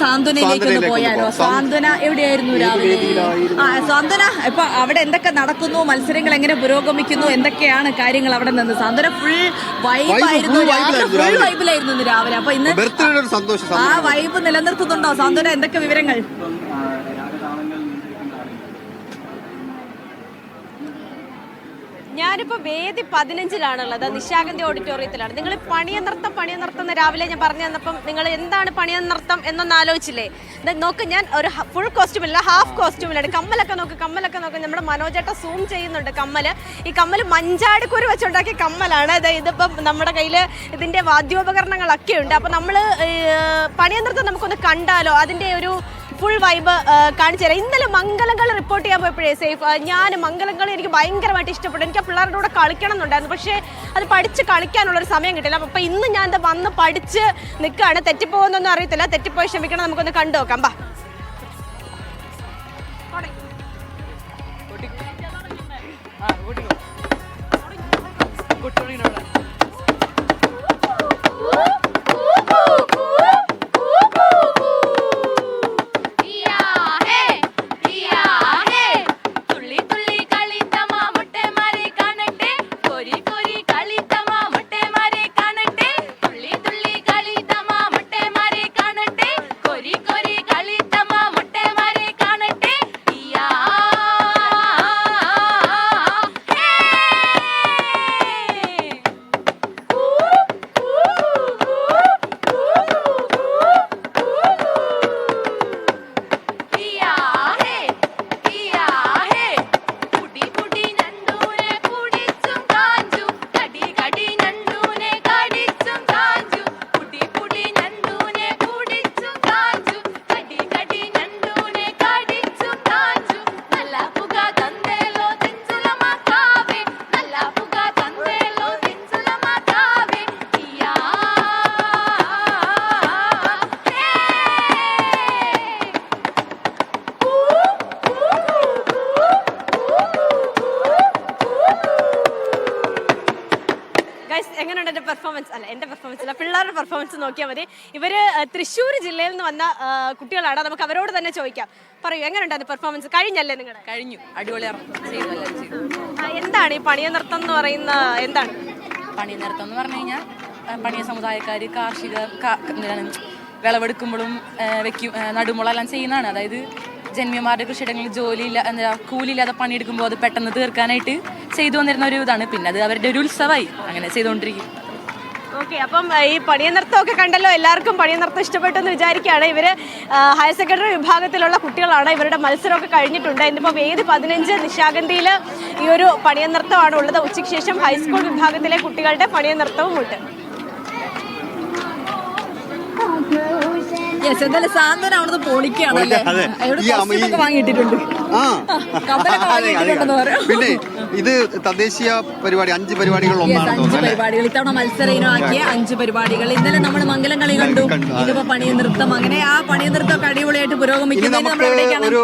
സാന്ത്വനയിലേക്ക് പോയാലോ? സാന്ത്വന എവിടെയായിരുന്നു രാവിലെ? ആ സാന്ത്വന ഇപ്പൊ അവിടെ എന്തൊക്കെ നടക്കുന്നു? മത്സരങ്ങൾ എങ്ങനെ പുരോഗമിക്കുന്നു? എന്തൊക്കെയാണ് കാര്യങ്ങൾ അവിടെ നിന്ന്? സാന്ത്വന ഫുൾ വൈബായിരുന്നു ഫുൾ ആയിരുന്നു വൈബിലായിരുന്നു ഇന്ന് രാവിലെ. അപ്പൊ ഇന്ന് സന്തോഷം ആ വൈബ് നിലനിർത്തുന്നുണ്ടോ? സാന്ത്വന എന്തൊക്കെ വിവരങ്ങൾ? ഞാനിപ്പോ വേദി പതിനഞ്ചിലാണുള്ളത്. നിശാഗന്ധി ഓഡിറ്റോറിയത്തിലാണ്. നിങ്ങൾ പണിയനൃത്തം പണിയനൃത്തം എന്ന് രാവിലെ ഞാൻ പറഞ്ഞു തന്നപ്പം നിങ്ങൾ എന്താണ് പണിയനൃത്തം എന്നൊന്ന് ആലോചിച്ചില്ലേ? നോക്ക് ഞാൻ ഒരു ഫുൾ കോസ്റ്റ്യൂമില്ല ഹാഫ് കോസ്റ്റ്യൂമിലാണ് കമ്മലൊക്കെ നോക്ക് കമ്മലൊക്കെ നോക്ക്. നമ്മുടെ മനോജേട്ട സൂം ചെയ്യുന്നുണ്ട് കമ്മൽ. ഈ കമ്മൽ മഞ്ചാടിക്കുരു വെച്ചുണ്ടാക്കിയ കമ്മലാണ്. ഇത് ഇതിപ്പം നമ്മുടെ കയ്യിൽ ഇതിന്റെ വാദ്യോപകരണങ്ങളൊക്കെ ഉണ്ട് അപ്പൊ നമ്മൾ പണിയനൃത്തം നമുക്കൊന്ന് കണ്ടാലോ? അതിന്റെ ഒരു ഫുൾ വൈബ് കാണിച്ചു തരാം. ഇന്നലെ മംഗലങ്ങൾ റിപ്പോർട്ട് ചെയ്യാൻ പോയപ്പോഴേ സേഫ് ഞാൻ മംഗലങ്ങൾ എനിക്ക് ഭയങ്കരമായിട്ട് ഇഷ്ടപ്പെട്ടു. എനിക്ക് ആ പിള്ളേരുടെ കൂടെ കളിക്കണം എന്നുണ്ടായിരുന്നു. പക്ഷേ അത് പഠിച്ച് കളിക്കാനുള്ള ഒരു സമയം കിട്ടില്ല അപ്പോൾ ഇന്ന് ഞാൻ ഇത് വന്ന് പഠിച്ച് നിൽക്കുകയാണ് തെറ്റിപ്പോകുന്നൊന്നും അറിയത്തില്ല. തെറ്റിപ്പോയി ക്ഷമിക്കണം. നമുക്കൊന്ന് കണ്ടു നോക്കാം. ബാ എന്റെ പെർഫോമൻസ് അല്ല എന്റെ പെർഫോമൻസ് അല്ല പിള്ളേരുടെ പെർഫോമൻസ് നോക്കിയാൽ മതി. ഇവർ തൃശ്ശൂർ ജില്ലയിൽ നിന്ന് വന്ന കുട്ടികളാണ്. നമുക്ക് അവരോട് തന്നെ ചോദിക്കാം. പറയൂ എങ്ങനെയുണ്ടായിരുന്നു പെർഫോമൻസ് കഴിഞ്ഞല്ലേ നിങ്ങൾ കഴിഞ്ഞു. ചെയ്തു എന്താണ് ഈ പണിയ നൃത്തം എന്ന് പറയുന്ന എന്താണ്? പണിയ നൃത്തം എന്ന് പറഞ്ഞു കഴിഞ്ഞാൽ പണിയ സമുദായക്കാർ കാർഷിക വിളവെടുക്കുമ്പോഴും വെക്കും നടുമുളെല്ലാം ചെയ്യുന്നതാണ്. അതായത് ജന്മിമാരുടെ കൃഷിയിടങ്ങളിൽ ജോലിയില്ല എന്താ കൂലിയില്ലാതെ പണിയെടുക്കുമ്പോൾ അത് പെട്ടെന്ന് തീർക്കാനായിട്ട് ചെയ്തു വന്നിരുന്ന ഒരു ഇതാണ്. പിന്നെ അത് അവരുടെ ഒരു ഉത്സവമായി അങ്ങനെ ചെയ്തുകൊണ്ടിരിക്കും. ഓക്കെ അപ്പം ഈ പണിയ നൃത്തമൊക്കെ കണ്ടല്ലോ എല്ലാവർക്കും പണിയ നൃത്തം ഇഷ്ടപ്പെട്ടു എന്ന് വിചാരിക്കുകയാണ് ഇവർ ഹയർ സെക്കൻഡറി വിഭാഗത്തിലുള്ള കുട്ടികളാണ്. ഇവരുടെ മത്സരമൊക്കെ കഴിഞ്ഞിട്ടുണ്ട്. ഇന്നിപ്പോൾ ഏത് പതിനഞ്ച് നിശാഗന്ധിയിൽ ഈ ഒരു പണിയ നൃത്തമാണ് ഉള്ളത്. ഉച്ചയ്ക്ക് ശേഷം ഹൈസ്കൂൾ വിഭാഗത്തിലെ കുട്ടികളുടെ പണിയ നൃത്തവും ഉണ്ട് യെസ് എന്തായാലും സാന്ത്വന അവിടുന്ന് വാങ്ങിയിട്ടിട്ടുണ്ട്. പിന്നെ ഇത് തദ്ദേശീയ പരിപാടി അഞ്ച് പരിപാടികളിൽ Yes, അഞ്ച് പരിപാടികൾ. ഇത്തവണ മത്സര ഇനമാക്കിയ അഞ്ച് പരിപാടികൾ. ഇന്നലെ നമ്മൾ മംഗലം കളി കണ്ടു. ഇതിപ്പോ പണിയ നൃത്തം അങ്ങനെ ആ പണിയ നൃത്തം ഒക്കെ അടിപൊളിയായിട്ട് പുരോഗമിക്കുന്നത് ഒരു